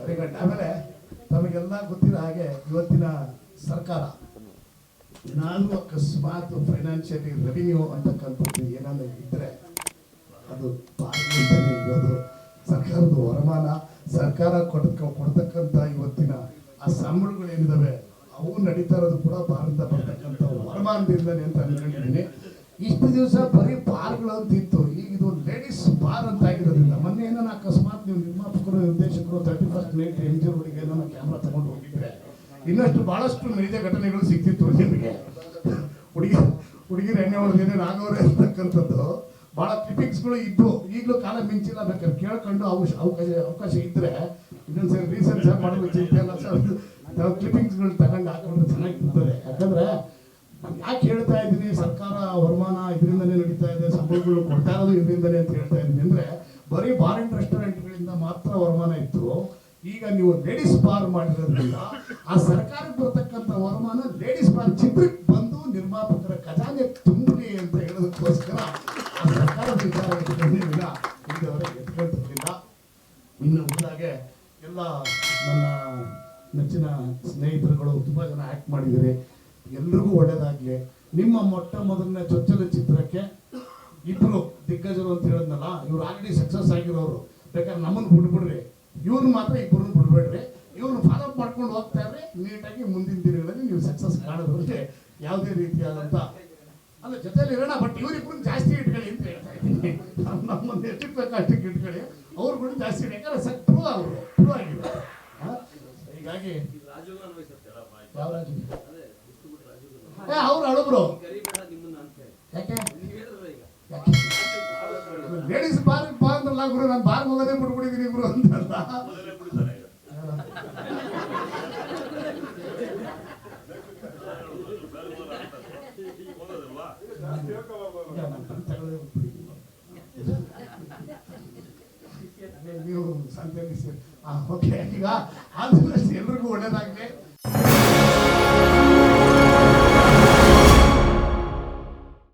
Very ಆಮೇಲೆ ತಮಗೆಲ್ಲ ಗೊತ್ತಿರೋ ಹಾಗೆ ಇವತ್ತಿನ ಸರ್ಕಾರ ನಾನು ಅಕಸ್ಮಾತ್ ಫೈನಾನ್ಷಿಯಲಿ ರೆವಿನ್ಯೂ ಅಂತಕ್ಕಂಥದ್ದು ಏನಾದ್ರೂ ಇದ್ರೆ ಅದು ಇರೋದು ಸರ್ಕಾರದ ವರಮಾನ. ಸರ್ಕಾರ ಕೊಡ್ಕ ಕೊಡ್ತಕ್ಕಂಥ ಇವತ್ತಿನ ಆ ಸಂಬಳಗಳೇನಿದ್ದಾವೆ ಅವು ನಡೀತಾ ಇರೋದು ಕೂಡ ಭಾರತ ಬರ್ತಕ್ಕಂಥ ವರಮಾನದಿಂದಲೇ ಅಂತ ಅನ್ಕೊಂಡಿದ್ದೀನಿ. ಇಷ್ಟು ದಿವಸ ಬರೀ ಬಾರ್ಗಳು ಅಂತ ಇತ್ತು ಈಗ ಇದು ಲೇಡೀಸ್ ಬಾರ್ ಅಂತ ಆಗಿರೋದ್ರಿಂದ ಮೊನ್ನೆ ಏನೋ ಅಕಸ್ಮಾತ್ ನೀವು ನಿರ್ಮಾಪಕರು, ನಿರ್ದೇಶಕರು thirty first night M G ರೋಡಿಗೆ ಏನೋ ಕ್ಯಾಮ್ರಾ ತಗೊಂಡು ಹೋಗಿದ್ರೆ, ಇನ್ನಷ್ಟು ಬಹಳಷ್ಟು ನೈಜ ಘಟನೆಗಳು ಸಿಕ್ತಿತ್ತು ನಿಮಗೆ. ಹುಡುಗಿ ಹುಡುಗಿರು ಎಣ್ಣೆ ಹೊಡೆದೇನೆ ನಾಗವರೇ ಅಂತಕ್ಕಂಥದ್ದು, ಬಹಳ ಕ್ಲಿಪಿಕ್ಸ್ಗಳು ಇದ್ದು, ಈಗಲೂ ಕಾಲ ಮಿಂಚಿಲ್ಲ ಬೇಕಾದ್ರೆ ಕೇಳ್ಕೊಂಡು ಅವಕಾಶ ಅವಕಾಶ ಅವಕಾಶ ಇದ್ದರೆ ಇನ್ನೊಂದು ಸರಿ ರೀಸೆಂಟ್ ಸರ್ ಮಾಡಬೇಕು ಚಿಂತೆಲ್ಲ ಸರ್? ನಾವು ಕ್ಲಿಪಿಂಗ್ಸ್ಗಳು ತಗೊಂಡು ಹಾಕೊಂಡು ಚೆನ್ನಾಗಿರ್ತದೆ. ಯಾಕಂದ್ರೆ ಯಾಕೆ ಹೇಳ್ತಾ ಇದ್ದೀನಿ, ಸರ್ಕಾರ ವರಮಾನ ಇದರಿಂದಲೇ ನಡೀತಾ ಇದೆ, ಸಂಬಳಗಳು ಕೊಡ್ತಾ ಇರೋದು ಇದರಿಂದನೇ ಅಂತ ಹೇಳ್ತಾ ಇದ್ದೀನಿ ಅಂದ್ರೆ ಬರೀ ಬಾರ್ ಅಂಡ್ ರೆಸ್ಟೋರೆಂಟ್ಗಳಿಂದ ಮಾತ್ರ ವರಮಾನ ಇತ್ತು. ಈಗ ನೀವು ಲೇಡೀಸ್ ಬಾರ್ ಮಾಡಿರೋದ್ರಿಂದ ಆ ಸರ್ಕಾರಕ್ಕೆ ಬರ್ತಕ್ಕಂಥ ವರಮಾನ ಲೇಡೀಸ್ ಬಾರ್ ಚಿತ್ರಕ್ಕೆ ಬಂದು ನಿರ್ಮಾಪಕರ ಖಜಾನೆ ತುಂಬಲಿ ಅಂತ ಹೇಳೋದಕ್ಕೋಸ್ಕರ ಆ ಸರ್ಕಾರದ ವಿಚಾರ ಇದ್ದಿಲ್ಲ ಎತ್ಕೊಳ್ತಿರ್ಲಿಲ್ಲ. ಇನ್ನು ಮುಂದಾಗೆ ಎಲ್ಲ ನನ್ನ ನೆಚ್ಚಿನ ಸ್ನೇಹಿತರುಗಳು ತುಂಬ ಜನ ಆ್ಯಕ್ಟ್ ಮಾಡಿದ್ದಾರೆ. ಎಲ್ರಿಗೂ ಒಳ್ಳೆಯದಾಗಲಿ ನಿಮ್ಮ ಮೊಟ್ಟ ಮೊದಲನೇ ಚೊಚ್ಚಲ ಚಿತ್ರಕ್ಕೆ ಇಬ್ರು ದಿಗ್ಗಜರು ಅಂತ ಹೇಳಿದ್ನಲ್ಲ ಇವ್ರು ಆಲ್ರೆಡಿ ಸಕ್ಸಸ್ ಆಗಿರೋರು. ಬೇಕಾದ್ರೆ ನಮ್ಮನ್ನು ಬಿಡ್ಬಿಡ್ರಿ ಇವ್ರನ್ನ ಮಾತ್ರ ಇಬ್ಬರನ್ನ ಬಿಡ್ಬೇಡ್ರಿ ಇವ್ರನ್ನ ಫಾಲೋ ಅಪ್ ಮಾಡ್ಕೊಂಡು ಹೋಗ್ತಾ ಇದ್ರೆ ನೀಟಾಗಿ ಮುಂದಿನ ದಿನಗಳಲ್ಲಿ ನೀವು ಸಕ್ಸಸ್ ಕಾಣೋದ್ರಲ್ಲಿ ಯಾವುದೇ ರೀತಿಯಾದಂಥ ಅಲ್ಲ ಜೊತೆಲಿ ಇರೋಣ ಬಟ್ ಇವರಿಬ್ರು ಜಾಸ್ತಿ ಇಟ್ಕೊಳ್ಳಿ ಅಂತ ಹೇಳ್ತಾ ಇದ್ದೀನಿ. ನಮ್ಮನ್ನು ಎಷ್ಟಕ್ಕೆ ಬೇಕು ಅಷ್ಟಕ್ಕೆ ಇಟ್ಕೊಳ್ಳಿ. ಅವ್ರು ಕೂಡ ಜಾಸ್ತಿ. ಯಾಕಂದ್ರೆ ಸಕ್ ಪ್ರೂವ್ ಅವರು. ಪ್ರೂವ್ ಆಗಿದ್ದಾರೆ? ಹೀಗಾಗಿ ಯಾವ ರಾಜು ಏ ಅವ್ರು ಅಳುಬ್ರು. ಬಾ ಅಂದ್ರಲ್ಲ ಗುರು, ನಾನು ಬಾರ್ ಹೋಗೋದೇ ಬಿಟ್ಬಿಟ್ಟಿದ್ದೀನಿ ಗುರು ಅಂತಲ್ಲ. ನೀವು ಸಂತೆ ಓಕೆ ಈಗ ಆದಷ್ಟು ಎಲ್ರಿಗೂ ಒಳ್ಳೇದಾಗ